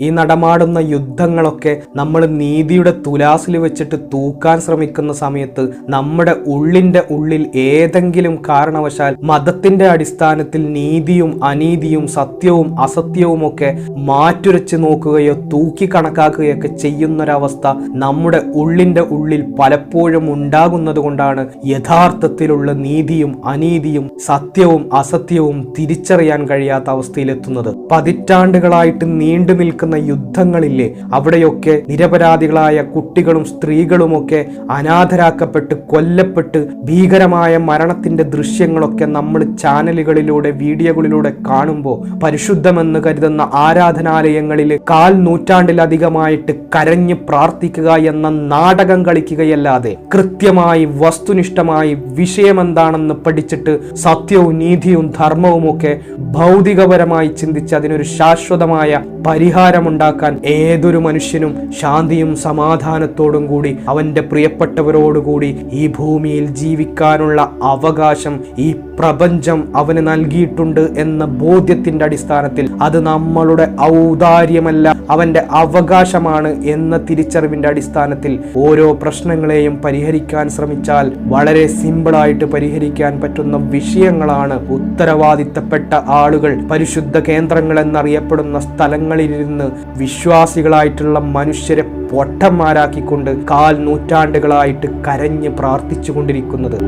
ഈ നടമാടുന്ന യുദ്ധങ്ങളൊക്കെ നമ്മൾ നീതിയുടെ തുലാസിൽ വെച്ചിട്ട് തൂക്കാൻ ശ്രമിക്കുന്ന സമയത്ത് നമ്മുടെ ഉള്ളിന്റെ ഉള്ളിൽ ഏതെങ്കിലും കാരണവശാൽ മതത്തിന്റെ അടിസ്ഥാനത്തിൽ നീതിയും അനീതിയും സത്യവും അസത്യവും ഒക്കെ മാറ്റുരച്ച് നോക്കുകയോ തൂക്കി കണക്കാക്കുകയൊക്കെ ചെയ്യുന്നൊരവസ്ഥ നമ്മുടെ ഉള്ളിന്റെ ഉള്ളിൽ പലപ്പോഴും ഉണ്ടാകുന്നത് കൊണ്ടാണ് യഥാർത്ഥത്തിലുള്ള നീതിയും അനീതിയും സത്യവും അസത്യവും തിരിച്ചറിയാൻ കഴിയാത്ത അവസ്ഥയിലെത്തുന്നത്. പതിറ്റാണ്ടുകളായിട്ട് നീണ്ടു നിൽക്കുന്ന യുദ്ധങ്ങളില്ലേ അവിടെയൊക്കെ നിരപരാധികളായ കുട്ടികളും സ്ത്രീകളുമൊക്കെ അനാഥരാക്കപ്പെട്ട് കൊല്ലപ്പെട്ട് ഭീകരമായ മരണത്തിന്റെ ദൃശ്യങ്ങളൊക്കെ നമ്മൾ ചാനലുകളിലൂടെ വീഡിയോകളിലൂടെ കാണുമ്പോൾ പരിശുദ്ധമെന്ന് കരുതുന്ന ആരാധനാലയങ്ങളിൽ കാൽ നൂറ്റാണ്ടിലധികമായിട്ട് കരഞ്ഞ് പ്രാർത്ഥിക്കുക എന്ന നാടകം കളിക്കുകയല്ലാതെ കൃത്യമായി വസ്തുനിഷ്ഠമായി വിഷയമെന്താണെന്ന് പഠിച്ചിട്ട് സത്യവും നീതിയും ധർമ്മവും ഒക്കെ ഭൗതികപരമായി ചിന്തിച്ച് അതിനൊരു ശാശ്വതമായ പരിഹാരമുണ്ടാക്കാൻ ഏതൊരു മനുഷ്യനും ശാന്തിയും സമാധാനത്തോടും കൂടി അവന്റെ പ്രിയപ്പെട്ടവരോടുകൂടി ഈ ഭൂമിയിൽ ജീവിക്കാനുള്ള അവകാശം ഈ പ്രപഞ്ചം അവന് നൽകിയിട്ടുണ്ട് എന്ന ബോധ്യത്തിന്റെ അടിസ്ഥാനത്തിൽ അത് നമ്മളുടെ ഔദാര്യമല്ല അവന്റെ അവകാശമാണ് എന്ന തിരിച്ചറിവിന്റെ അടിസ്ഥാനത്തിൽ ഓരോ പ്രശ്നങ്ങളെയും പരിഹരിക്കാൻ ശ്രമിച്ചാൽ വളരെ സിമ്പിളായിട്ട് പരിഹരിക്കാൻ പറ്റുന്ന വിഷയങ്ങളാണ് ഉത്തരവാദിത്തപ്പെട്ട ആളുകൾ. പരിശുദ്ധ കേന്ദ്രങ്ങൾ എന്നറിയപ്പെടുന്ന സ്ഥലങ്ങളിലിരുന്ന് വിശ്വാസികളായിട്ടുള്ള മനുഷ്യരെ പൊട്ടന്മാരാക്കിക്കൊണ്ട് കാൽ നൂറ്റാണ്ടുകളായിട്ട് കരഞ്ഞ് പ്രാർത്ഥിച്ചു കൊണ്ടിരിക്കുന്നത്